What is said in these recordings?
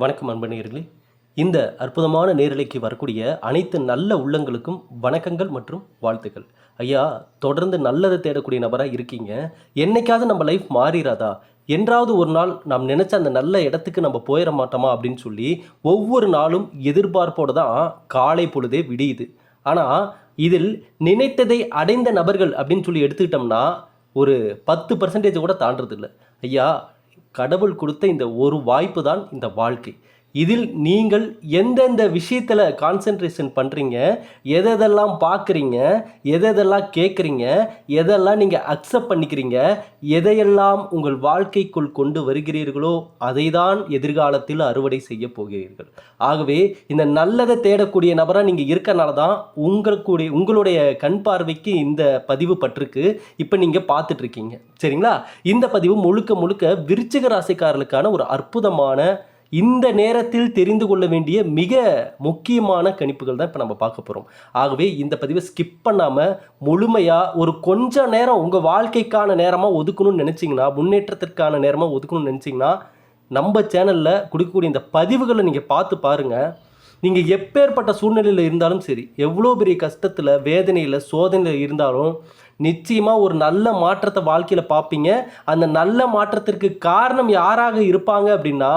வணக்கம் அன்பு நேர்களே இந்த அற்புதமான நேரலைக்கு வரக்கூடிய அனைத்து நல்ல உள்ளங்களுக்கும் வணக்கங்கள் மற்றும் வாழ்த்துக்கள். ஐயா தொடர்ந்து நல்லதை தேடக்கூடிய நபராக இருக்கீங்க. என்னைக்காவது நம்ம லைஃப் மாறிடாதா என்றாவது ஒரு நாள் நாம் நினச்ச அந்த நல்ல இடத்துக்கு நம்ம போயிட மாட்டோமா அப்படின்னு சொல்லி ஒவ்வொரு நாளும் எதிர்பார்ப்போடு தான் காலை பொழுதே விடியுது. ஆனால் இதில் நினைத்ததை அடைந்த நபர்கள் அப்படின்னு சொல்லி எடுத்துக்கிட்டோம்னா ஒரு பத்து பர்சன்டேஜ் கூட தாண்டறதில்ல. ஐயா கடவுள் கொடுத்த இந்த ஒரு வாய்ப்பு தான் இந்த வாழ்க்கை. இதில் நீங்கள் எந்தெந்த விஷயத்தில் கான்சென்ட்ரேஷன் பண்ணுறீங்க எதெல்லாம் பார்க்குறீங்க எதெல்லாம் கேட்குறீங்க எதெல்லாம் நீங்கள் அக்செப்ட் பண்ணிக்கிறீங்க எதையெல்லாம் உங்கள் வாழ்க்கைக்குள் கொண்டு வருகிறீர்களோ அதை தான் எதிர்காலத்தில் அறுவடை செய்ய போகிறீர்கள். ஆகவே இந்த நல்லதை தேடக்கூடிய நபராக நீங்கள் இருக்கனால தான் உங்களுக்குடைய உங்களுடைய கண் பார்வைக்கு இந்த பதிவு பட்டிருக்கு. இப்போ நீங்கள் பார்த்துட்ருக்கீங்க. சரிங்களா? இந்த பதிவு முழுக்க முழுக்க விருச்சிக ராசிக்காரர்களுக்கான ஒரு அற்புதமான இந்த நேரத்தில் தெரிந்து கொள்ள வேண்டிய மிக முக்கியமான கணிப்புகள் தான் இப்போ நம்ம பார்க்க போகிறோம் ஆகவே இந்த பதிவை ஸ்கிப் பண்ணாமல் முழுமையாக ஒரு கொஞ்ச நேரம் உங்கள் வாழ்க்கைக்கான நேரமாக ஒதுக்கணும்னு நினச்சிங்கன்னா முன்னேற்றத்திற்கான நேரமாக ஒதுக்கணும்னு நினச்சிங்கன்னா நம்ம சேனலில் கொடுக்கக்கூடிய இந்த பதிவுகளை நீங்கள் பார்த்து பாருங்கள் நீங்கள் எப்பேற்பட்ட சூழ்நிலையில் இருந்தாலும் சரி எவ்வளோ பெரிய கஷ்டத்தில் வேதனையில் சோதனையில் இருந்தாலும் நிச்சயமாக ஒரு நல்ல மாற்றத்தை வாழ்க்கையில் பார்ப்பீங்க. அந்த நல்ல மாற்றத்திற்கு காரணம் யாராக இருப்பாங்க அப்படின்னா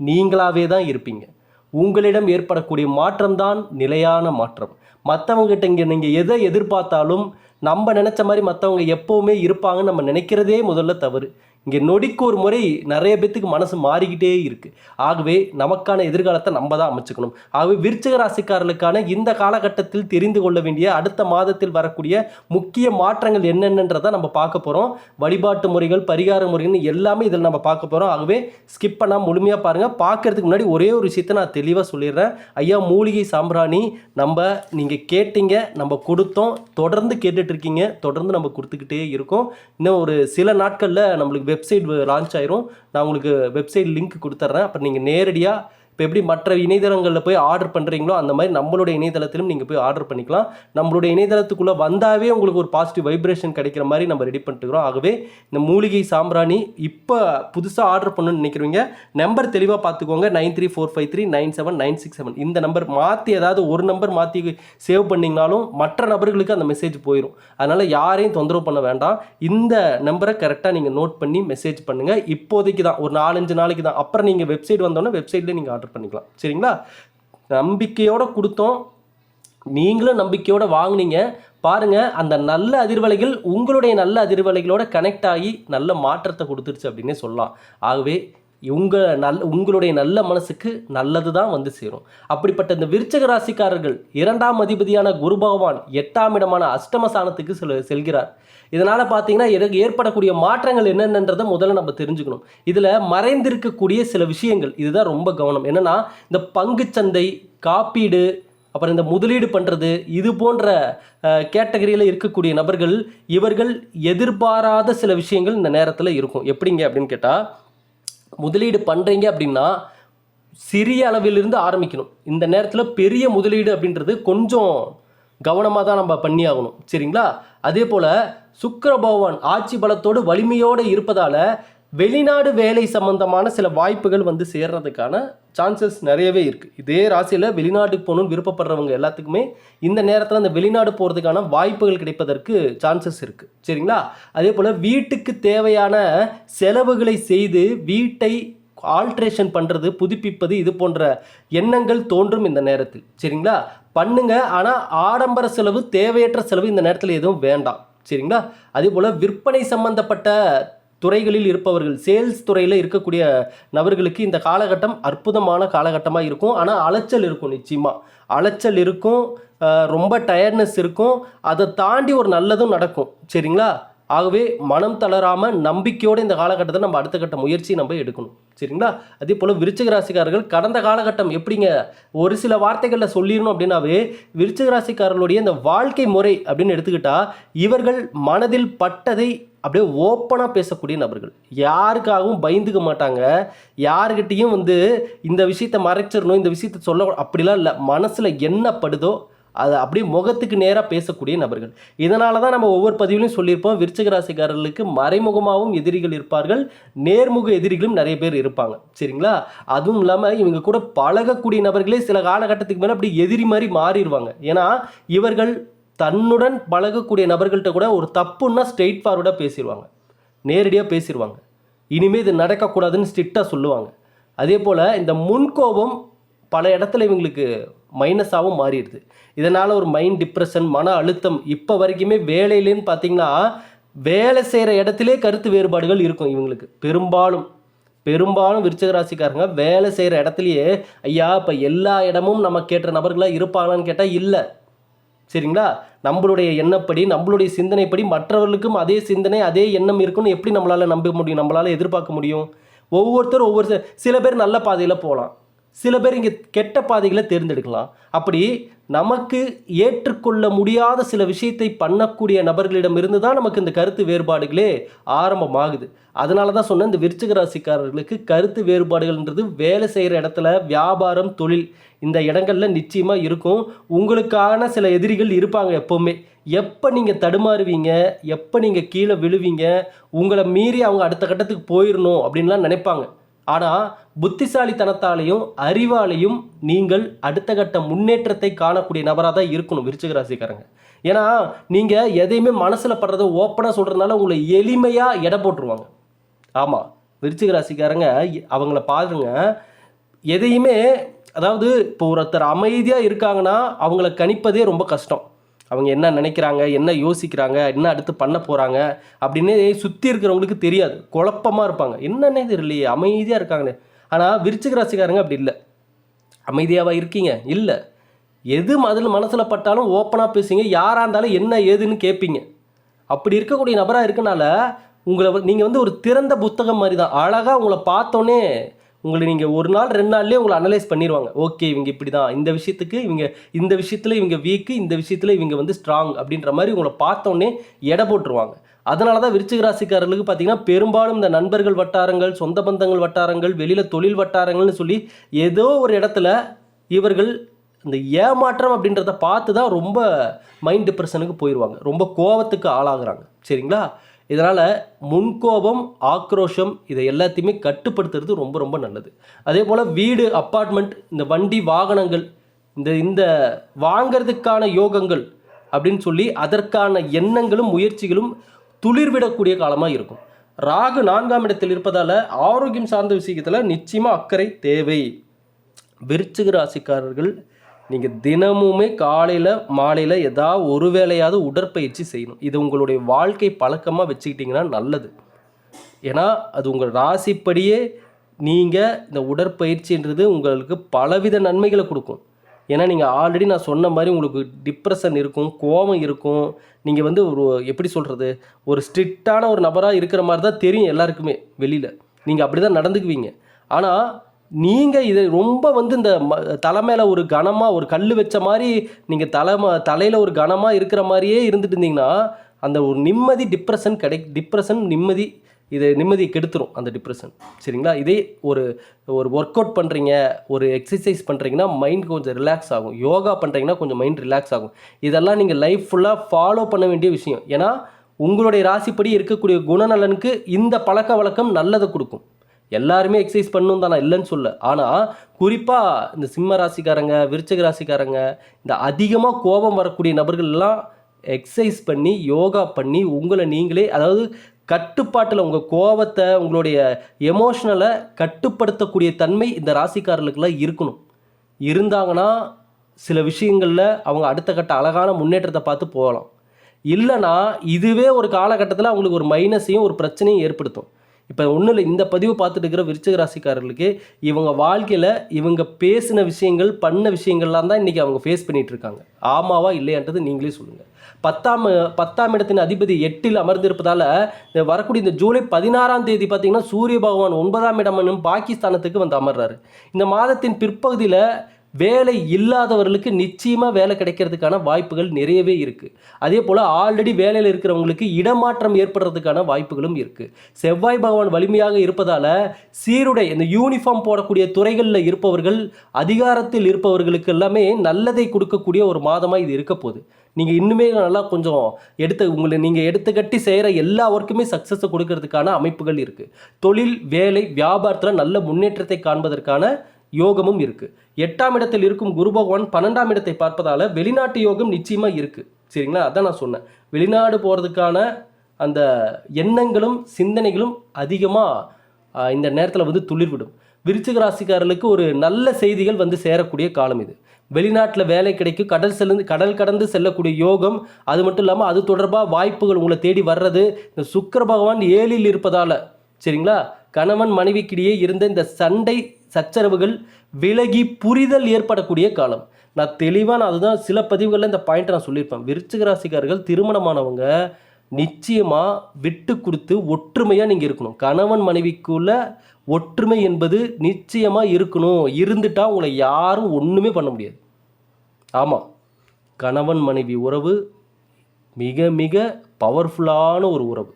நீங்களாவே தான் இருப்பீங்க. உங்களிடம் ஏற்படக்கூடிய மாற்றம்தான் நிலையான மாற்றம். மற்றவங்ககிட்ட இங்கே நீங்கள் எதை எதிர்பார்த்தாலும் நம்ம நினச்ச மாதிரி மற்றவங்க எப்போவுமே இருப்பாங்கன்னு நம்ம நினைக்கிறதே முதல்ல தவறு. இங்கே நொடிக்கு ஒரு முறை நிறைய பேத்துக்கு மனசு மாறிக்கிட்டே இருக்குது ஆகவே நமக்கான எதிர்காலத்தை நம்ம தான் அமைச்சுக்கணும். ஆகவே விருச்சக ராசிக்காரர்களுக்கான இந்த காலகட்டத்தில் தெரிந்து கொள்ள வேண்டிய அடுத்த மாதத்தில் வரக்கூடிய முக்கிய மாற்றங்கள் என்னென்னன்றதை நம்ம பார்க்க போகிறோம் வழிபாட்டு முறைகள் பரிகார முறைகள் எல்லாமே இதில் நம்ம பார்க்க போகிறோம் ஆகவே ஸ்கிப் பண்ணால் முழுமையாக பாருங்கள் பார்க்கறதுக்கு முன்னாடி ஒரே ஒரு விஷயத்தை நான் தெளிவாக சொல்லிடுறேன். ஐயா மூலிகை சாம்பிராணி நம்ம நீங்கள் கேட்டீங்க நம்ம கொடுத்தோம். தொடர்ந்து கேட்டுட்ருக்கீங்க தொடர்ந்து நம்ம கொடுத்துக்கிட்டே இருக்கோம். இன்னும் ஒரு சில நாட்களில் நம்மளுக்கு வெப்சைட் லான்ச் ஆயிரும். நான் உங்களுக்கு வெப்சைட் லிங்க் கொடுத்துட்றேன் அப்போ நீங்கள் நேரடியாக இப்போ எப்படி மற்ற இணையதளங்களில் போய் ஆர்டர் பண்ணுறீங்களோ அந்த மாதிரி நம்மளுடைய இணையதளத்திலும் நீங்கள் போய் ஆர்டர் பண்ணிக்கலாம். நம்மளுடைய இணையதளத்துக்குள்ளே வந்தாவே உங்களுக்கு ஒரு பாசிட்டிவ் வைப்ரேஷன் கிடைக்கிற மாதிரி நம்ம ரெடி பண்ணிட்டுக்கிறோம் ஆகவே இந்த மூலிகை சாம்பிராணி இப்போ புதுசாக ஆர்டர் பண்ணணும்னு நினைக்கிறவங்க நம்பர் தெளிவாக பார்த்துக்கோங்க. Nine three four five three nine seven nine six seven இந்த நம்பர் மாற்றி ஏதாவது ஒரு நம்பர் மாற்றி சேவ் பண்ணிங்கனாலும் மற்ற நபர்களுக்கு அந்த மெசேஜ் போயிடும் அதனால் யாரையும் தொந்தரவு பண்ண வேண்டாம். இந்த நம்பரை கரெக்டாக நீங்கள் நோட் பண்ணி மெசேஜ் பண்ணுங்கள் இப்போதைக்கு தான் ஒரு நாலஞ்சு நாளைக்கு தான். அப்புறம் நீங்கள் வெப்சைட் வந்தோன்னே வெப்சைட்லேயே நீங்கள் ஆர்டர் பண்ணிக்கலாம். சரிங்களா? நம்பிக்கையோடு கொடுத்தோம். நீங்களும் நம்பிக்கையோடு வாங்கினீங்க. பாருங்கள் அந்த நல்ல அதிர்வலைகள் உங்களுடைய நல்ல அதிர்வலைகளோட கனெக்ட் ஆகி நல்ல மாற்றத்தை கொடுத்துருச்சு அப்படின்னே சொல்லலாம். ஆகவே உங்கள் நல் உங்களுடைய நல்ல மனசுக்கு நல்லது தான் வந்து சேரும். அப்படிப்பட்ட இந்த விருச்சக ராசிக்காரர்கள் இரண்டாம் அதிபதியான குரு பகவான் எட்டாம் இடமான அஷ்டமசானத்துக்கு செல் செல்கிறார். இதனால் பார்த்தீங்கன்னா எனக்கு ஏற்படக்கூடிய மாற்றங்கள் என்னென்னன்றதை முதல்ல நம்ம தெரிஞ்சுக்கணும். இதில் மறைந்திருக்கக்கூடிய சில விஷயங்கள் இதுதான் ரொம்ப கவனம். என்னென்னா இந்த பங்குச்சந்தை காப்பீடு அப்புறம் இந்த முதலீடு பண்ணுறது இது போன்ற கேட்டகரியில் இருக்கக்கூடிய நபர்கள் இவர்கள் எதிர்பாராத சில விஷயங்கள் இந்த நேரத்தில் இருக்கும். எப்படிங்க அப்படின்னு கேட்டால் முதலீடு பண்ணுறீங்க அப்படின்னா சிறிய அளவிலிருந்து ஆரம்பிக்கணும். இந்த நேரத்தில் பெரிய முதலீடு அப்படின்றது கொஞ்சம் கவனமாக தான் நம்ம பண்ணி ஆகணும் சரிங்களா? அதே போல் சுக்கர பகவான் ஆட்சி பலத்தோடு வலிமையோடு இருப்பதால் வெளிநாடு வேலை சம்பந்தமான சில வாய்ப்புகள் வந்து சேர்றதுக்கான சான்சஸ் நிறையவே இருக்குது இதே ராசியில் வெளிநாட்டுக்கு போகணும்னு விருப்பப்படுறவங்க எல்லாத்துக்குமே இந்த நேரத்தில் அந்த வெளிநாடு போகிறதுக்கான வாய்ப்புகள் கிடைப்பதற்கு சான்சஸ் இருக்குது சரிங்களா? அதே போல் வீட்டுக்கு தேவையான செலவுகளை செய்து வீட்டை ஆல்ட்ரேஷன் பண்ணுறது புதுப்பிப்பது இது போன்ற எண்ணங்கள் தோன்றும் இந்த நேரத்தில். சரிங்களா? பண்ணுங்க. ஆனால் ஆடம்பர செலவு தேவையற்ற செலவு இந்த நேரத்தில் எதுவும் வேண்டாம். சரிங்களா? அதே போல் விற்பனை சம்பந்தப்பட்ட துறைகளில் இருப்பவர்கள் சேல்ஸ் துறையில் இருக்கக்கூடிய நபர்களுக்கு இந்த காலகட்டம் அற்புதமான காலகட்டமாக இருக்கும். ஆனால் அலைச்சல் இருக்கும் நிச்சயமாக அலைச்சல் இருக்கும் ரொம்ப டயர்ட்னஸ் இருக்கும். அதை தாண்டி ஒரு நல்லதும் நடக்கும். சரிங்களா? ஆகவே மனம் தளராமல் நம்பிக்கையோடு இந்த காலகட்டத்தை நம்ம அடுத்த கட்ட முயற்சி நம்ம எடுக்கணும். சரிங்களா? அதே போல் விருச்சிக ராசிக்காரர்கள் கடந்த காலகட்டம் எப்படிங்க? ஒரு சில வார்த்தைகளில் சொல்லிடணும் அப்படின்னாவே விருச்சிக ராசிக்காரர்களுடைய இந்த வாழ்க்கை முறை அப்படின்னு எடுத்துக்கிட்டால் இவர்கள் மனதில் பட்டதை அப்படியே ஓப்பனாக பேசக்கூடிய நபர்கள். யாருக்காகவும் பயந்துக்க மாட்டாங்க. யாருக்கிட்டேயும் வந்து இந்த விஷயத்தை மறைச்சிடணும் இந்த விஷயத்தை சொல்ல அப்படிலாம் இல்லை. மனசில் என்ன படுதோ அது அப்படியே முகத்துக்கு நேராக பேசக்கூடிய நபர்கள். இதனால தான் நம்ம ஒவ்வொரு பதிவிலையும் சொல்லியிருப்போம். விருச்சிக ராசிக்காரர்களுக்கு மறைமுகமாகவும் எதிரிகள் இருப்பார்கள். நேர்முக எதிரிகளும் நிறைய பேர் இருப்பாங்க. சரிங்களா? அதுவும் இல்லாமல் இவங்க கூட பழகக்கூடிய நபர்களே சில காலகட்டத்துக்கு மேலே அப்படி எதிரி மாதிரி மாறிடுவாங்க. ஏன்னா இவர்கள் தன்னுடன் பழகக்கூடிய நபர்கள்ட்ட கூட ஒரு தப்புன்னா ஸ்ட்ரெயிட் ஃபார்வர்டாக பேசிடுவாங்க நேரடியாக பேசிடுவாங்க இனிமேல் இது நடக்கக்கூடாதுன்னு ஸ்ட்ரிக்டாக சொல்லுவாங்க. அதே போல் இந்த முன்கோபம் பல இடத்துல இவங்களுக்கு மைனஸாகவும் மாறிடுது. இதனால் ஒரு மைண்ட் டிப்ரெஷன் மன அழுத்தம் இப்போ வரைக்குமே வேலையிலேன்னு பார்த்திங்கன்னா வேலை செய்கிற இடத்துலே கருத்து வேறுபாடுகள் இருக்கும் இவங்களுக்கு. பெரும்பாலும் பெரும்பாலும் விருச்சகராசிக்காரங்க வேலை செய்கிற இடத்துலையே ஐயா இப்போ எல்லா இடமும் நம்ம கேட்ட நபர்களாக இருப்பாங்களான்னு கேட்டால் இல்லை. சரிங்களா? நம்மளுடைய எண்ணப்படி நம்மளுடைய சிந்தனைப்படி மற்றவர்களுக்கும் அதே சிந்தனை அதே எண்ணம் இருக்குன்னு எப்படி நம்மளால் நம்ப முடியும்? நம்மளால் எதிர்பார்க்க முடியும்? ஒவ்வொருத்தரும் ஒவ்வொரு சில பேர் நல்ல பாதையில் போகலாம். சில பேர் இங்கே கெட்ட பாதைகளை தேர்ந்தெடுக்கலாம். அப்படி நமக்கு ஏற்றுக்கொள்ள முடியாத சில விஷயத்தை பண்ணக்கூடிய நபர்களிடமிருந்து தான் நமக்கு இந்த கருத்து வேறுபாடுகளே ஆரம்பமாகுது. அதனால தான் சொன்னேன் இந்த விருச்சிக ராசிக்காரர்களுக்கு கருத்து வேறுபாடுகள்ன்றது வேலை செய்கிற இடத்துல வியாபாரம் தொழில் இந்த இடங்களில் நிச்சயமாக இருக்கும். உங்களுக்கான சில எதிரிகள் இருப்பாங்க எப்போவுமே. எப்போ நீங்கள் தடுமாறுவீங்க? எப்போ நீங்கள் கீழே விழுவீங்க? உங்களை மீறி அவங்க அடுத்த கட்டத்துக்கு போயிடணும் அப்படின்லாம் நினைப்பாங்க. ஆனால் புத்திசாலித்தனத்தாலையும் அறிவாலையும் நீங்கள் அடுத்த கட்ட முன்னேற்றத்தை காணக்கூடிய நபராக தான் இருக்கணும் விருச்சிக ராசிக்காரங்க. ஏன்னா நீங்கள் எதையுமே மனசில் படுறத ஓப்பனாக சொல்கிறதுனால உங்களை எளிமையாக எடை போட்டுருவாங்க. ஆமாம் விருச்சிக ராசிக்காரங்க எ- அவங்கள பாருங்க. எதையுமே அதாவது இப்போ ஒருத்தர் அமைதியாக இருக்காங்கன்னா அவங்கள கணிப்பதே ரொம்ப கஷ்டம். அவங்க என்ன நினைக்கிறாங்க என்ன யோசிக்கிறாங்க என்ன அடுத்து பண்ண போகிறாங்க அப்படின்னு சுற்றி இருக்கிறவங்களுக்கு தெரியாது. குழப்பமாக இருப்பாங்க. என்னன்னே தெரியலையே அமைதியாக இருக்காங்கன்னு. ஆனால் விருச்சிக ராசிக்காரங்க அப்படி இல்லை. அமைதியாவா இருக்கீங்க? இல்லை. எது அதில் மனசில் பட்டாலும் ஓப்பனாக பேசுங்க. யாராக இருந்தாலும் என்ன ஏதுன்னு கேட்பீங்க அப்படி இருக்கக்கூடிய நபராக இருக்கனால உங்களை நீங்கள் வந்து ஒரு திறந்த புத்தகம் மாதிரி தான் அழகாக உங்களை பார்த்தோன்னே உங்களை நீங்கள் ஒரு நாள் ரெண்டு நாள்லேயே உங்களை அனலைஸ் பண்ணிடுவாங்க ஓகே இவங்க இப்படி தான் இந்த விஷயத்துக்கு இவங்க இந்த விஷயத்தில் இவங்க வீக்கு இந்த விஷயத்தில் இவங்க வந்து ஸ்ட்ராங் அப்படின்ற மாதிரி உங்களை பார்த்தோன்னே எடை போட்டுருவாங்க. அதனால தான் விருச்சிக ராசிக்காரர்களுக்கு பார்த்தீங்கன்னா பெரும்பாலும் இந்த நண்பர்கள் வட்டாரங்கள் சொந்த பந்தங்கள் வட்டாரங்கள் வெளியில் தொழில் வட்டாரங்கள்னு சொல்லி ஏதோ ஒரு இடத்துல இவர்கள் இந்த ஏமாற்றம் அப்படின்றத பார்த்து தான் ரொம்ப மைண்ட் டிப்ரெஷனுக்கு போயிடுவாங்க ரொம்ப கோவத்துக்கு ஆளாகிறாங்க. சரிங்களா? இதனால் முன்கோபம் ஆக்ரோஷம் இதை எல்லாத்தையுமே கட்டுப்படுத்துறது ரொம்ப ரொம்ப நல்லது. அதே போல் வீடு அப்பார்ட்மெண்ட் இந்த வண்டி வாகனங்கள் இந்த இந்த வாங்கிறதுக்கான யோகங்கள் அப்படின்னு சொல்லி அதற்கான எண்ணங்களும் முயற்சிகளும் துளிர்விடக்கூடிய காலமாக இருக்கும். ராகு நான்காம் இடத்தில் இருப்பதால் ஆரோக்கியம் சார்ந்த விஷயத்தில் நிச்சயமாக அக்கறை தேவை. விருச்சிக ராசிக்காரர்கள் நீங்கள் தினமுமே காலையில் மாலையில் ஏதாவது ஒரு வேளையாவது உடற்பயிற்சி செய்யணும். இது உங்களுடைய வாழ்க்கை பழக்கமாக வச்சுக்கிட்டிங்கன்னா நல்லது. ஏன்னா அது உங்கள் ராசிப்படியே நீங்கள் இந்த உடற்பயிற்சின்றது உங்களுக்கு பலவித நன்மைகளை கொடுக்கும். ஏன்னா நீங்கள் ஆல்ரெடி நான் சொன்ன மாதிரி உங்களுக்கு டிப்ரெஷன் இருக்கும் கோபம் இருக்கும். நீங்கள் வந்து ஒரு எப்படி சொல்கிறது ஒரு ஸ்ட்ரிக்டான ஒரு நபராக இருக்கிற மாதிரி தான் தெரியும் எல்லாருக்குமே வெளியில். நீங்கள் அப்படி தான் நடந்துக்குவீங்க. ஆனால் நீங்கள் இது ரொம்ப வந்து இந்த ம- தலை மேலே ஒரு கனமாக ஒரு கல் வச்ச மாதிரி நீங்கள் தலை தலையில் ஒரு கனமாக இருக்கிற மாதிரியே இருந்துட்டு இருந்தீங்கன்னா அந்த ஒரு நிம்மதி டிப்ரெஷன் கிடை டிப்ரெஷன் நிம்மதி இது நிம்மதி கெடுத்துரும் அந்த டிப்ரெஷன் சரிங்களா? இதே ஒரு ஒரு ஒர்க் அவுட் பண்ணுறீங்க ஒரு எக்ஸசைஸ் பண்ணுறீங்கன்னா மைண்ட் கொஞ்சம் ரிலாக்ஸ் ஆகும். யோகா பண்ணுறீங்கன்னா கொஞ்சம் மைண்ட் ரிலாக்ஸ் ஆகும். இதெல்லாம் நீங்கள் லைஃப் ஃபுல்லாக ஃபாலோ பண்ண வேண்டிய விஷயம். ஏன்னா உங்களுடைய ராசிப்படி இருக்கக்கூடிய குணநலனுக்கு இந்த பழக்க வழக்கம் நல்லதை கொடுக்கும். எல்லாருமே எக்ஸசைஸ் பண்ணணும் தான் நான் இல்லைன்னு சொல்ல ஆனால் குறிப்பாக இந்த சிம்ம ராசிக்காரங்க விருச்சக ராசிக்காரங்க இந்த அதிகமாக கோபம் வரக்கூடிய நபர்கள்லாம் எக்ஸசைஸ் பண்ணி யோகா பண்ணி உங்களை நீங்களே அதாவது கட்டுப்பாட்டில் உங்கள் கோபத்தை உங்களுடைய எமோஷனலை கட்டுப்படுத்தக்கூடிய தன்மை இந்த ராசிக்காரர்களுக்கெல்லாம் இருக்கணும். இருந்தாங்கன்னா சில விஷயங்களில் அவங்க அடுத்த கட்ட அழகான முன்னேற்றத்தை பார்த்து போகலாம். இல்லைன்னா இதுவே ஒரு காலகட்டத்தில் அவங்களுக்கு ஒரு மைனஸையும் ஒரு பிரச்சனையும் ஏற்படுத்தும். இப்போ ஒன்றும் இல்லை இந்த பதிவு பார்த்துட்டு இருக்கிற விருச்சிக ராசிக்காரர்களுக்கு இவங்க வாழ்க்கையில் இவங்க பேசின விஷயங்கள் பண்ண விஷயங்கள்லாம் தான் இன்றைக்கி அவங்க ஃபேஸ் பண்ணிகிட்டு இருக்காங்க. ஆமாவா இல்லையான்றது நீங்களே சொல்லுங்கள் பத்தாம் பத்தாம் இடத்தின் அதிபதி எட்டில் அமர்ந்திருப்பதால் வரக்கூடிய இந்த ஜூலை பதினாறாம் தேதி பார்த்தீங்கன்னா சூரிய பகவான் ஒன்பதாம் இடம் என்னும் பாகிஸ்தானத்துக்கு வந்து அமர்றாரு. இந்த மாதத்தின் பிற்பகுதியில் வேலை இல்லாதவர்களுக்கு நிச்சயமாக வேலை கிடைக்கிறதுக்கான வாய்ப்புகள் நிறையவே இருக்குது அதே போல் ஆல்ரெடி வேலையில் இருக்கிறவங்களுக்கு இடமாற்றம் ஏற்படுறதுக்கான வாய்ப்புகளும் இருக்குது செவ்வாய் பகவான் வலிமையாக இருப்பதால் சீருடை இந்த யூனிஃபார்ம் போடக்கூடிய துறைகளில் இருப்பவர்கள் அதிகாரத்தில் இருப்பவர்களுக்கு எல்லாமே நல்லதை கொடுக்கக்கூடிய ஒரு மாதமாக இது இருக்க போகுது. நீங்கள் இன்னுமே நல்லா கொஞ்சம் எடுத்து உங்களை நீங்கள் எடுத்துக்கட்டி செய்கிற எல்லா ஒர்க்குமே சக்ஸஸை கொடுக்கறதுக்கான அமைப்புகள் இருக்குது தொழில் வேலை வியாபாரத்தில் நல்ல முன்னேற்றத்தை காண்பதற்கான யோகமும் இருக்குது எட்டாம் இடத்தில் இருக்கும் குரு பகவான் பன்னெண்டாம் இடத்தை பார்ப்பதால் வெளிநாட்டு யோகம் நிச்சயமாக இருக்குது சரிங்களா? அதான் நான் சொன்னேன். வெளிநாடு போகிறதுக்கான அந்த எண்ணங்களும் சிந்தனைகளும் அதிகமாக இந்த நேரத்தில் வந்து துளிர்விடும். விருச்சிக ராசிக்காரர்களுக்கு ஒரு நல்ல செய்திகள் வந்து சேரக்கூடிய காலம் இது. வெளிநாட்டில் வேலை கிடைக்கும் கடல் செல்லு கடல் கடந்து செல்லக்கூடிய யோகம் அது மட்டும் இல்லாமல் அது தொடர்பாக வாய்ப்புகள் உங்களை தேடி வர்றது இந்த சுக்கர பகவான் ஏழில் இருப்பதால் சரிங்களா? கணவன் மனைவிக்கிடையே இருந்த இந்த சண்டை சச்சரவுகள் விலகி புரிதல் ஏற்படக்கூடிய காலம். நான் தெளிவாக நான் அதுதான் சில பதிவுகளில் இந்த பாயிண்ட் நான் சொல்லியிருப்பேன். விருச்சிக ராசிக்காரர்கள் திருமணமானவங்க நிச்சயமாக விட்டு கொடுத்து ஒற்றுமையாக நீங்கள் இருக்கணும். கணவன் மனைவிக்குள்ள ஒற்றுமை என்பது நிச்சயமாக இருக்கணும். இருந்துட்டால் உங்களை யாரும் ஒன்றுமே பண்ண முடியாது. ஆமாம் கணவன் மனைவி உறவு மிக மிக பவர்ஃபுல்லான ஒரு உறவு.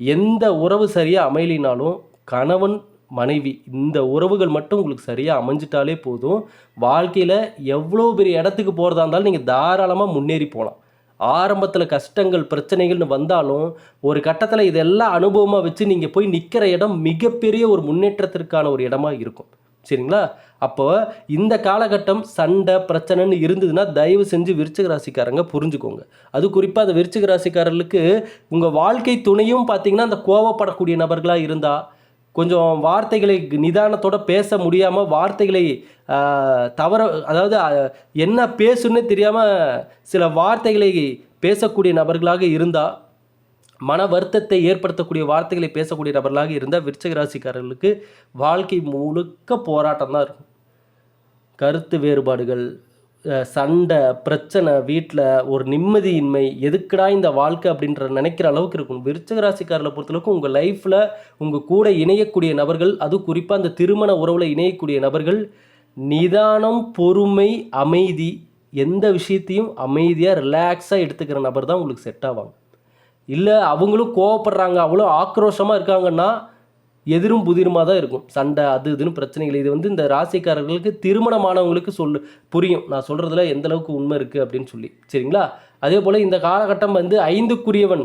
எந்த உறவு சரியாக அமையலினாலும் கணவன் மனைவி இந்த உறவுகள் மட்டும் உங்களுக்கு சரியாக அமைஞ்சிட்டாலே போதும். வாழ்க்கையில் எவ்வளோ பெரிய இடத்துக்கு போகிறதா இருந்தாலும் நீங்கள் தாராளமாக முன்னேறி போகலாம் ஆரம்பத்தில் கஷ்டங்கள் பிரச்சனைகள்னு வந்தாலும் ஒரு கட்டத்தில் இதெல்லாம் அனுபவமாக வச்சு நீங்கள் போய் நிற்கிற இடம் மிகப்பெரிய ஒரு முன்னேற்றத்திற்கான ஒரு இடமா இருக்கும். சரிங்களா? அப்போ இந்த காலகட்டம் சண்டை பிரச்சனைன்னு இருந்ததுன்னா தயவு செஞ்சு விருச்சிக ராசிக்காரங்க புரிஞ்சுக்கோங்க. அது குறிப்பாக அந்த விருச்சிக ராசிக்காரர்களுக்கு உங்கள் வாழ்க்கை துணையும் பார்த்தீங்கன்னா அந்த கோவப்படக்கூடிய நபர்களாக இருந்தால் கொஞ்சம் வார்த்தைகளை நிதானத்தோட பேச முடியாமல் வார்த்தைகளை தவற அதாவது என்ன பேசுன்னு தெரியாமல் சில வார்த்தைகளை பேசக்கூடிய நபர்களாக இருந்தால் மன வருத்தத்தை ஏற்படுத்தக்கூடிய வார்த்தைகளை பேசக்கூடிய நபர்களாக இருந்தால் விருச்சிக ராசிக்காரர்களுக்கு வாழ்க்கை முழுக்க போராட்டம் தான் இருக்கும். கருத்து வேறுபாடுகள் சண்டை பிரச்சனை வீட்டில் ஒரு நிம்மதியின்மை எதுக்குடா இந்த வாழ்க்கை அப்படின்ற நினைக்கிற அளவுக்கு இருக்கும். விருச்சிக ராசிக்காரர்களை பொறுத்தளவுக்கு உங்கள் லைஃப்பில் உங்கள் கூட இணையக்கூடிய நபர்கள் அது குறிப்பாக அந்த திருமண உறவில் இணையக்கூடிய நபர்கள் நிதானம் பொறுமை அமைதி எந்த விஷயத்தையும் அமைதியாக ரிலாக்ஸாக எடுத்துக்கிற நபர் தான் உங்களுக்கு செட் ஆவாங்க. இல்லை அவங்களும் கோவப்படுறாங்க அவ்வளோ ஆக்ரோஷமாக இருக்காங்கன்னா எதிரும் புதிருமாக தான் இருக்கும். சண்டை அது இதுன்னு பிரச்சனைகள். இது வந்து இந்த ராசிக்காரர்களுக்கு திருமணமானவங்களுக்கு சொல்லு புரியும். நான் சொல்கிறதுல எந்த அளவுக்கு உண்மை இருக்குது அப்படின்னு சொல்லி. சரிங்களா? அதே போல் இந்த காலகட்டம் வந்து ஐந்துக்குரியவன்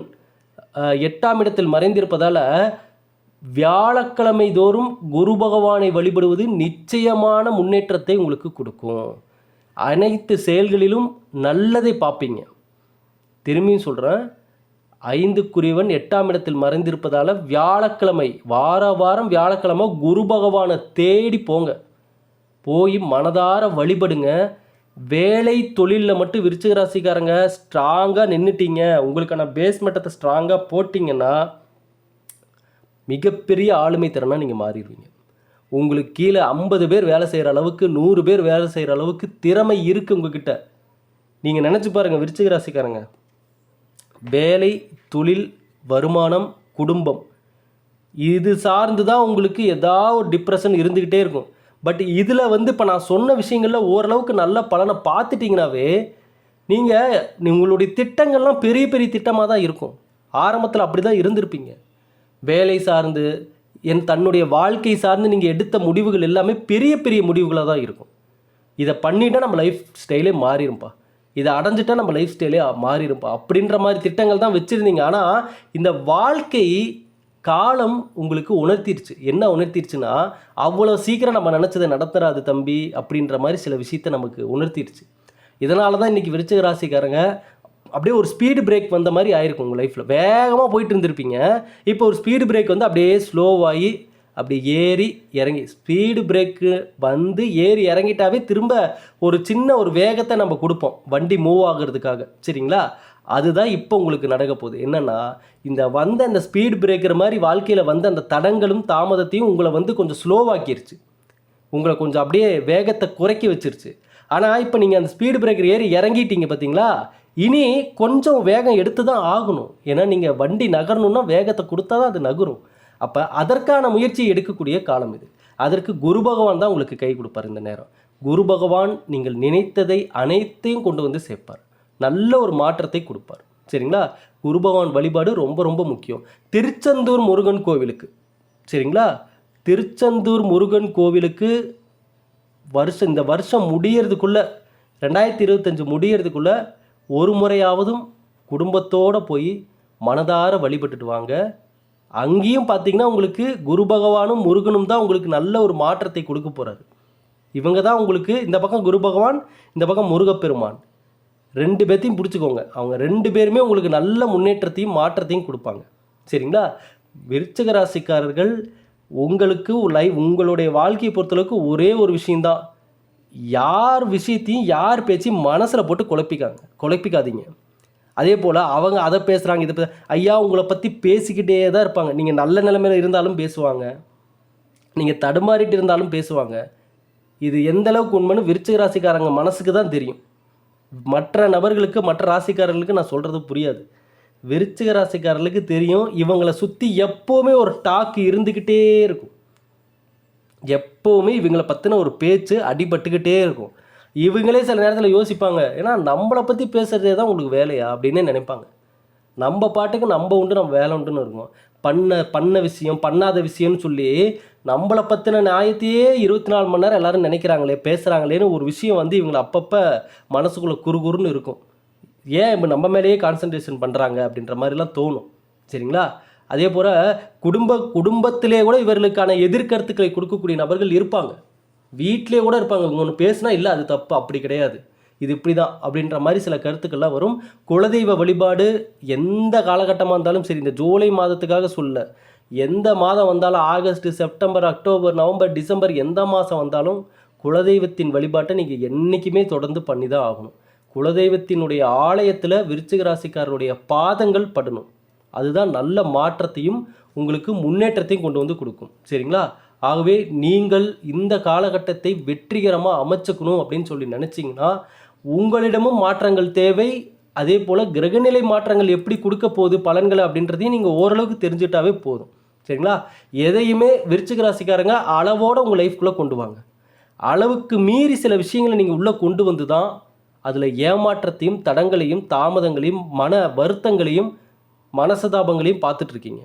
எட்டாம் இடத்தில் மறைந்திருப்பதால் வியாழக்கிழமை தோறும் குரு பகவானை வழிபடுவது நிச்சயமான முன்னேற்றத்தை உங்களுக்கு கொடுக்கும். அனைத்து செயல்களிலும் நல்லதை பார்ப்பீங்க. திரும்பியும் சொல்கிறேன் ஐந்து ஐந்துக்குரியவன் எட்டாம் இடத்தில் மறைந்திருப்பதால் வியாழக்கிழமை வார வாரம் வியாழக்கிழமை குரு பகவானை தேடி போங்க. போய் மனதார வழிபடுங்க. வேலை தொழிலில் மட்டும் விருச்சிக ராசிக்காரங்க ஸ்ட்ராங்காக நின்றுட்டீங்க உங்களுக்கான பேஸ்மெட்டத்தை ஸ்ட்ராங்காக போட்டிங்கன்னா மிகப்பெரிய ஆளுமை திறனாக நீங்கள் மாறிடுவீங்க. உங்களுக்கு கீழே ஐம்பது பேர் வேலை செய்கிற அளவுக்கு நூறு பேர் வேலை செய்கிற அளவுக்கு திறமை இருக்குது உங்ககிட்ட. நீங்கள் நினச்சி பாருங்கள் விருச்சிக ராசிக்காரங்க. வேலை தொழில் வருமானம் குடும்பம். இது சார்ந்து தான் உங்களுக்கு ஏதாவது ஒரு டிப்ரெஷன் இருந்துக்கிட்டே இருக்கும். பட் இதில் வந்து இப்போ நான் சொன்ன விஷயங்களில் ஓரளவுக்கு நல்ல பலனை பார்த்துட்டிங்கனாவே நீங்கள் உங்களுடைய திட்டங்கள்லாம் பெரிய பெரிய திட்டமாக தான் இருக்கும். ஆரம்பத்தில் அப்படி தான் இருந்திருப்பீங்க. வேலை சார்ந்து என் தன்னுடைய வாழ்க்கை சார்ந்து நீங்கள் எடுத்த முடிவுகள் எல்லாமே பெரிய பெரிய முடிவுகளாக தான் இருக்கும். இதை பண்ணிட்டால் நம்ம லைஃப் ஸ்டைலே மாறிடும்ப்பா இதை அடைஞ்சிட்டா நம்ம லைஃப் ஸ்டைலே மாறிடும்பா அப்படின்ற மாதிரி திட்டங்கள் தான் வச்சுருந்தீங்க. ஆனால் இந்த வாழ்க்கை காலம் உங்களுக்கு உணர்த்திருச்சு. என்ன உணர்த்திருச்சுன்னா அவ்வளோ சீக்கிரம் நம்ம நினச்சதை நடத்துறாது தம்பி அப்படின்ற மாதிரி சில விஷயத்தை நமக்கு உணர்த்திருச்சு. இதனால தான் இன்றைக்கி விருச்சிக ராசிக்காரங்க அப்படியே ஒரு ஸ்பீடு பிரேக் வந்த மாதிரி ஆயிருக்கும் உங்கள் லைஃப்பில் வேகமாக போயிட்டு இருந்திருப்பீங்க. இப்போ ஒரு ஸ்பீடு பிரேக் வந்து அப்படியே ஸ்லோவாகி அப்படி ஏறி இறங்கி ஸ்பீடு பிரேக்கு வந்து ஏறி இறங்கிட்டாவே திரும்ப ஒரு சின்ன ஒரு வேகத்தை நம்ம கொடுப்போம் வண்டி மூவ் ஆகுறதுக்காக. சரிங்களா? அதுதான் இப்போ உங்களுக்கு நடக்க போகுது. என்னன்னா இந்த வந்த அந்த ஸ்பீடு பிரேக்கர் மாதிரி வாழ்க்கையில் வந்த அந்த தடங்களும் தாமதத்தையும் உங்களை வந்து கொஞ்சம் ஸ்லோவாக்கிருச்சு உங்களை கொஞ்சம் அப்படியே வேகத்தை குறைக்கி வச்சிருச்சு. ஆனால் இப்போ நீங்கள் அந்த ஸ்பீடு பிரேக்கர் ஏறி இறங்கிட்டீங்க பார்த்தீங்களா இனி கொஞ்சம் வேகம் எடுத்து தான் ஆகணும். ஏன்னா நீங்கள் வண்டி நகரணும்னா வேகத்தை கொடுத்தா தான் அது நகரும். அப்போ அதற்கான முயற்சி எடுக்கக்கூடிய காலம் இது. அதற்கு குரு பகவான் தான் உங்களுக்கு கை கொடுப்பார் இந்த நேரம். குரு பகவான் நீங்கள் நினைத்ததை அனைத்தையும் கொண்டு வந்து சேர்ப்பார். நல்ல ஒரு மாற்றத்தை கொடுப்பார். சரிங்களா? குரு பகவான் வழிபாடு ரொம்ப ரொம்ப முக்கியம். திருச்செந்தூர் முருகன் கோவிலுக்கு. சரிங்களா? திருச்செந்தூர் முருகன் கோவிலுக்கு வருஷம் இந்த வருஷம் முடியறதுக்குள்ளே ரெண்டாயிரத்தி இருபத்தஞ்சு முடியறதுக்குள்ளே ஒரு முறையாவதும் குடும்பத்தோடு போய் மனதார வழிபட்டுட்டு வாங்க. அங்கேயும் பார்த்தீங்கன்னா உங்களுக்கு குரு பகவானும் முருகனும் தான் உங்களுக்கு நல்ல ஒரு மாற்றத்தை கொடுக்க போகிறாரு இவங்க தான் உங்களுக்கு இந்த பக்கம் குரு பகவான் இந்த பக்கம் முருகப்பெருமான். ரெண்டு பேர்த்தையும் பிடிச்சிக்கோங்க. அவங்க ரெண்டு பேருமே உங்களுக்கு நல்ல முன்னேற்றத்தையும் மாற்றத்தையும் கொடுப்பாங்க. சரிங்களா? விருச்சக ராசிக்காரர்கள் உங்களுக்கு லை உங்களுடைய வாழ்க்கையை பொறுத்தளவுக்கு ஒரே ஒரு விஷயந்தான் யார் விஷயத்தையும் யார் பேச்சையும் மனசில் போட்டு குழப்பிக்காங்க. குழப்பிக்காதீங்க. அதே போல் அவங்க அதை பேசுகிறாங்க இதை ஐயா உங்களை பற்றி பேசிக்கிட்டே தான் இருப்பாங்க. நீங்கள் நல்ல நிலைமையில் இருந்தாலும் பேசுவாங்க. நீங்கள் தடுமாறிட்டு இருந்தாலும் பேசுவாங்க. இது எந்த அளவுக்கு உண்மைன்னு விருச்சிக ராசிக்காரங்க மனசுக்கு தான் தெரியும். மற்ற நபர்களுக்கு மற்ற ராசிக்காரர்களுக்கு நான் சொல்கிறது புரியாது. விருச்சிக ராசிக்காரர்களுக்கு தெரியும் இவங்களை சுற்றி எப்போவுமே ஒரு டாக் இருந்துக்கிட்டே இருக்கும். எப்போவுமே இவங்களை பற்றின ஒரு பேச்சு அடிபட்டுக்கிட்டே இருக்கும். இவங்களே சில நேரத்தில் யோசிப்பாங்க ஏன்னா நம்மளை பற்றி பேசுகிறதே தான் உங்களுக்கு வேலையா? அப்படின்னே நினைப்பாங்க. நம்ம பாட்டுக்கு நம்ம உண்டு நம்ம வேலை உண்டுன்னு இருக்கும் பண்ண பண்ண விஷயம் பண்ணாத விஷயம்னு சொல்லி நம்மளை பற்றின நியாயத்தையே இருபத்தி நாலு மணி நேரம் எல்லோரும் நினைக்கிறாங்களே பேசுகிறாங்களேன்னு ஒரு விஷயம் வந்து இவங்களை அப்பப்போ மனசுக்குள்ளே குறுகுறுன்னு இருக்கும். ஏன் இப்போ நம்ம மேலேயே கான்சன்ட்ரேஷன் பண்ணுறாங்க அப்படின்ற மாதிரிலாம் தோணும். சரிங்களா? அதே போல் குடும்ப குடும்பத்திலே கூட இவர்களுக்கான எதிர்கருத்துக்களை கொடுக்கக்கூடிய நபர்கள் இருப்பாங்க. வீட்டிலே கூட இருப்பாங்க. இவங்க ஒன்று பேசுனா இல்லை அது தப்பு. அப்படி கிடையாது. இது இப்படி தான் அப்படின்ற மாதிரி சில கருத்துக்கள்லாம் வரும். குலதெய்வ வழிபாடு எந்த காலகட்டமாக இருந்தாலும் சரி இந்த ஜூலை மாதத்துக்காக சொல்ல. எந்த மாதம் வந்தாலும் August September October November December எந்த மாதம் வந்தாலும் குலதெய்வத்தின் வழிபாட்டை நீங்கள் என்றைக்குமே தொடர்ந்து பண்ணி தான் ஆகணும். குலதெய்வத்தினுடைய ஆலயத்தில் விருச்சிக ராசிக்காரருடைய பாதங்கள் படணும். அதுதான் நல்ல மாற்றத்தையும் உங்களுக்கு முன்னேற்றத்தையும் கொண்டு வந்து கொடுக்கும். சரிங்களா? ஆகவே நீங்கள் இந்த காலகட்டத்தை வெற்றிகரமாக அமைச்சுக்கணும் அப்படின்னு சொல்லி நினச்சிங்கன்னா உங்களிடமும் மாற்றங்கள் தேவை. அதே போல் கிரகநிலை மாற்றங்கள் எப்படி கொடுக்க போகுது பலன்களை அப்படின்றதையும் நீங்கள் ஓரளவுக்கு தெரிஞ்சுட்டாவே போதும். சரிங்களா? எதையுமே விருச்சிக ராசிக்காரங்க அளவோடு உங்கள் லைஃப்குள்ளே கொண்டு வாங்க. அளவுக்கு மீறி சில விஷயங்களை நீங்கள் உள்ளே கொண்டு வந்து தான் அதில் ஏமாற்றத்தையும் தடங்களையும் தாமதங்களையும் மன வருத்தங்களையும் மனசதாபங்களையும் பார்த்துட்ருக்கீங்க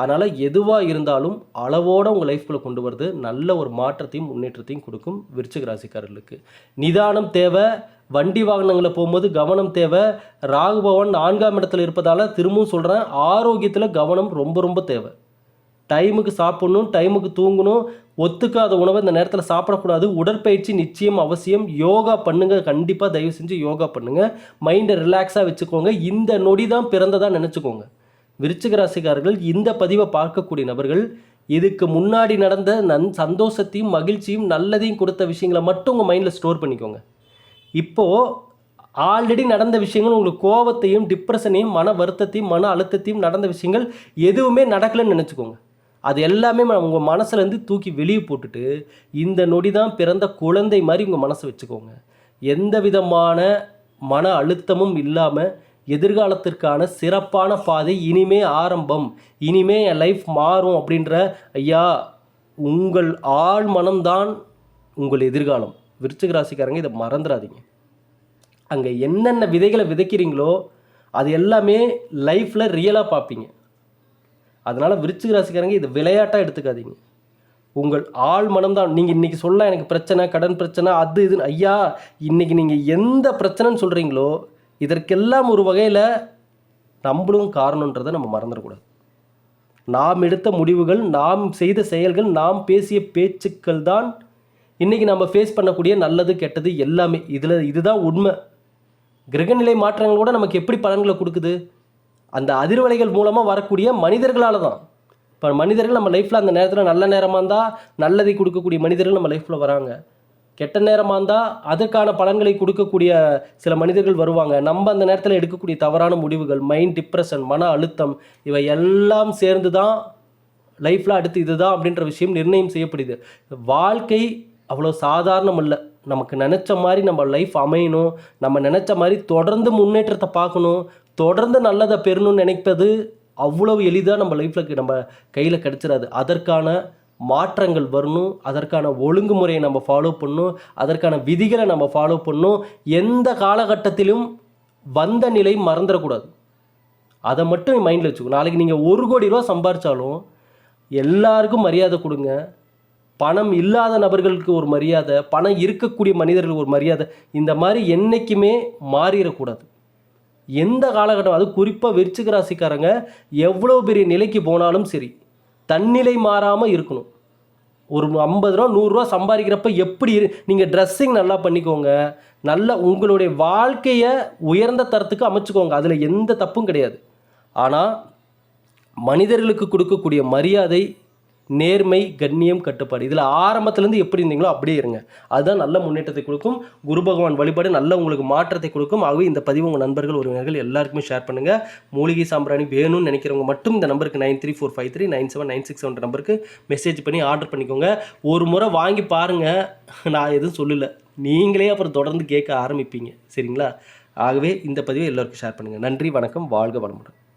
அதனால் எதுவாக இருந்தாலும் அளவோடு உங்கள் லைஃப்குள்ளே கொண்டு வருது நல்ல ஒரு மாற்றத்தையும் முன்னேற்றத்தையும் கொடுக்கும் விருச்சிக ராசிக்காரர்களுக்கு. நிதானம் தேவை வண்டி வாகனங்களில் போகும்போது கவனம் தேவை ராகு பவன் நான்காம் இடத்துல இருப்பதால் திரும்பவும் சொல்கிறேன் ஆரோக்கியத்தில் கவனம் ரொம்ப ரொம்ப தேவை. டைமுக்கு சாப்பிடணும் டைமுக்கு தூங்கணும் ஒத்துக்காத உணவை இந்த நேரத்தில் சாப்பிடக்கூடாது உடற்பயிற்சி நிச்சயம் அவசியம் யோகா பண்ணுங்கள் கண்டிப்பாக தயவு செஞ்சு யோகா பண்ணுங்கள் மைண்டை ரிலாக்ஸாக வச்சுக்கோங்க இந்த நொடி தான் பிறந்ததாக நினச்சிக்கோங்க. விருச்சிக ராசிக்காரர்கள் இந்த பதிவை பார்க்கக்கூடிய நபர்கள் இதுக்கு முன்னாடி நடந்த நன் சந்தோஷத்தையும் மகிழ்ச்சியும் நல்லதையும் கொடுத்த விஷயங்களை மட்டும் உங்கள் மைண்டில் ஸ்டோர் பண்ணிக்கோங்க. இப்போது ஆல்ரெடி நடந்த விஷயங்கள் உங்களுக்கு கோபத்தையும் டிப்ரெஷனையும் மன வருத்தத்தையும் மன அழுத்தத்தையும் நடந்த விஷயங்கள் எதுவுமே நடக்கலைன்னு நினச்சிக்கோங்க. அது எல்லாமே உங்கள் மனசுலேருந்து தூக்கி வெளியே போட்டுட்டு இந்த நொடி தான் பிறந்த குழந்தை மாதிரி உங்கள் மனசை வச்சுக்கோங்க. எந்த விதமான மன அழுத்தமும் இல்லாமல் எதிர்காலத்திற்கான சிறப்பான பாதை இனிமே ஆரம்பம். இனிமே என் லைஃப் மாறும் அப்படின்ற ஐயா உங்கள் ஆள் மனம்தான் உங்கள் எதிர்காலம். விருச்சிக ராசிக்காரங்க இதை மறந்துடாதீங்க அங்கே என்னென்ன விதைகளை விதைக்கிறீங்களோ அது எல்லாமே லைஃப்பில் ரியலாக பார்ப்பீங்க. அதனால் விருச்சிக ராசிக்காரங்க இதை விளையாட்டாக எடுத்துக்காதீங்க. உங்கள் ஆள் மனம்தான். நீங்கள் இன்றைக்கி சொல்ல எனக்கு பிரச்சனை கடன் பிரச்சனை அது இதுன்னு ஐயா இன்றைக்கி நீங்கள் எந்த பிரச்சனைன்னு சொல்கிறீங்களோ இதற்கெல்லாம் ஒரு வகையில் நம்மளும் காரணன்றதை நம்ம மறந்துடக்கூடாது. நாம் எடுத்த முடிவுகள் நாம் செய்த செயல்கள் நாம் பேசிய பேச்சுக்கள் தான் இன்றைக்கி நம்ம ஃபேஸ் பண்ணக்கூடிய நல்லது கெட்டது எல்லாமே. இதில் இதுதான் உண்மை. கிரகநிலை மாற்றங்கள் கூட நமக்கு எப்படி பலன்களை கொடுக்குது? அந்த அதிர்வலைகள் மூலமாக வரக்கூடிய மனிதர்களால் தான். இப்போ மனிதர்கள் நம்ம லைஃப்பில் அந்த நேரத்தில் நல்ல நேரமாக இருந்தால் நல்லதை கொடுக்கக்கூடிய மனிதர்கள் நம்ம லைஃப்பில் வராங்க. கெட்ட நேரமாக இருந்தால் அதற்கான பலன்களை கொடுக்கக்கூடிய சில மனிதர்கள் வருவாங்க. நம்ம அந்த நேரத்தில் எடுக்கக்கூடிய தவறான முடிவுகள் மைண்ட் டிப்ரெஷன் மன அழுத்தம் இவை எல்லாம் சேர்ந்து தான் லைஃப்பில் அடுத்து இதுதான் அப்படின்ற விஷயம் நிர்ணயம் செய்யப்படுது. வாழ்க்கை அவ்வளோ சாதாரணம் இல்லை நமக்கு நினச்ச மாதிரி நம்ம லைஃப் அமையணும். நம்ம நினச்ச மாதிரி தொடர்ந்து முன்னேற்றத்தை பார்க்கணும். தொடர்ந்து நல்லதை பெறணும்னு நினைப்பது அவ்வளவு எளிதாக நம்ம லைஃப்பில் நம்ம கையில் கிடச்சிடாது அதற்கான மாற்றங்கள் வரணும் அதற்கான ஒழுங்குமுறையை நம்ம ஃபாலோ பண்ணணும் அதற்கான விதிகளை நம்ம ஃபாலோ பண்ணணும். எந்த காலகட்டத்திலும் வந்த நிலை மறந்துடக்கூடாது. அதை மட்டும் மைண்டில் வச்சுக்கணும் நாளைக்கு நீங்கள் ஒரு கோடி ரூபா சம்பாரித்தாலும் எல்லாருக்கும் மரியாதை கொடுங்க. பணம் இல்லாத நபர்களுக்கு ஒரு மரியாதை பணம் இருக்கக்கூடிய மனிதர்களுக்கு ஒரு மரியாதை இந்த மாதிரி என்றைக்குமே மாறிடக்கூடாது. எந்த காலகட்டம் அது குறிப்பாக விருச்சிக ராசிக்காரங்க எவ்வளோ பெரிய நிலைக்கு போனாலும் சரி தன்னிலை மாறாமல் இருக்கணும். ஒரு ஐம்பது ரூபா நூறுரூவா சம்பாதிக்கிறப்ப எப்படி இரு நீங்கள் ட்ரெஸ்ஸிங் நல்லா பண்ணிக்கோங்க. நல்ல உங்களுடைய வாழ்க்கையை உயர்ந்த தரத்துக்கு அமைச்சுக்கோங்க. அதில் எந்த தப்பும் கிடையாது. ஆனால் மனிதர்களுக்கு கொடுக்கக்கூடிய மரியாதை நேர்மை கண்ணியம் கட்டுப்பாடு. இதில் ஆரம்பத்துலேருந்து எப்படி இருந்தீங்களோ அப்படியே இருங்க. அதுதான் நல்ல முன்னேற்றத்தை கொடுக்கும். குரு பகவான் வழிபாடு நல்ல உங்களுக்கு மாற்றத்தை கொடுக்கும். ஆகவே இந்த பதிவு உங்கள் நண்பர்கள் உறவினர்கள் எல்லாருக்குமே ஷேர் பண்ணுங்கள் மூலிகை சாம்பிராணி வேணும்னு நினைக்கிறவங்க மட்டும் இந்த நம்பருக்கு nine three four five three nine seven nine six seven நம்பருக்கு மெசேஜ் பண்ணி ஆர்டர் பண்ணிக்கோங்க. ஒரு முறை வாங்கி பாருங்கள் நான் எதுவும் சொல்லலை. நீங்களே அப்புறம் தொடர்ந்து கேட்க ஆரம்பிப்பீங்க. சரிங்களா? ஆகவே இந்த பதிவை எல்லாருக்கும் ஷேர் பண்ணுங்கள் நன்றி வணக்கம். வாழ்க வளமுடன்.